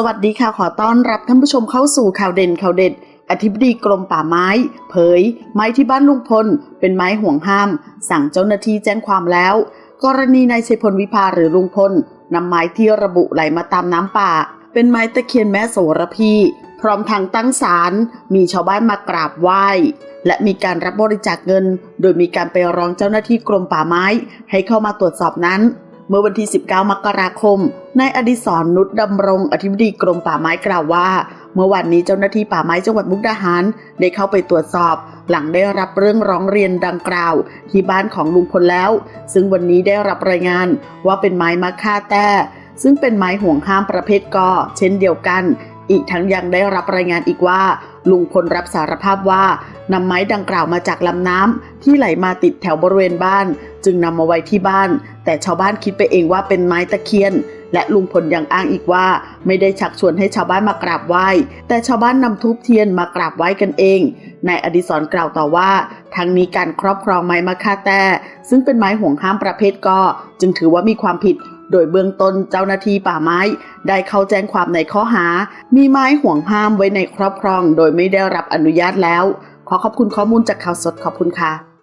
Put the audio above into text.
สวัสดีค่ะขอต้อนรับท่านผู้ชมเข้าสู่ข่าวเด่นข่าวเด็ด อธิบดีกรมป่าไม้ เผย ไม้ที่บ้านลุงพล เป็นไม้ห่วงห้าม สั่งเจ้าหน้าที่แจ้งความแล้ว กรณีนายชัยพลวิภาหรือลุงพลนำไม้ที่ระบุไหลมาตามน้ำป่า เป็นไม้ตะเคียนแม่โสระพี พร้อมทางตั้งศาลมีชาวบ้านมากราบไหว้ และมีการรับบริจาคเงิน โดยมีการไปร้องเจ้าหน้าที่กรมป่าไม้ ให้เข้ามาตรวจสอบนั้น เมื่อวันที่ 19 มกราคม นายอดิศรนุชดำรงอธิบดีกรมป่าไม้กล่าวว่า เมื่อวันนี้เจ้าหน้าที่ป่าไม้จังหวัดมุกดาหารได้เข้าไปตรวจสอบ หลังได้รับเรื่องร้องเรียนดังกล่าว ที่บ้านของลุงพลแล้ว ซึ่งวันนี้ได้รับรายงานว่าเป็นไม้มะค่าแต้ซึ่งเป็นไม้ห่วงห้ามประเภทกอเช่นเดียวกัน อีกทั้งยังได้รับรายงานอีกว่า ลุงพลรับสารภาพว่านำไม้ดังกล่าวมาจากลำน้ำที่ไหลมาติดแถวบริเวณบ้าน จึงนำมาไว้ที่บ้าน แต่ชาวบ้านคิดไปเองว่าเป็นไม้ตะเคียน และลุงพลยังอ้างอีกว่า ไม่ได้ชักชวนให้ชาวบ้านมากราบไหว้ แต่ชาวบ้านนำทูบเทียนมากราบไหว้กันเองนายอดิศรกล่าวต่อว่า ทั้งนี้การครอบครองไม้มะค่าแต้ซึ่งเป็นไม้ห่วงห้ามประเภทกอจึงถือว่ามีความผิดโดยเบื้องต้นเจ้าหน้าที่ป่าไม้ ได้เข้าแจ้งความในข้อหา มีไม้ห่วงห้ามไว้ในครอบครอง โดยไม่ได้รับอนุญาตแล้ว ขอขอบคุณข้อมูลจากข่าวสดขอบคุณค่ะ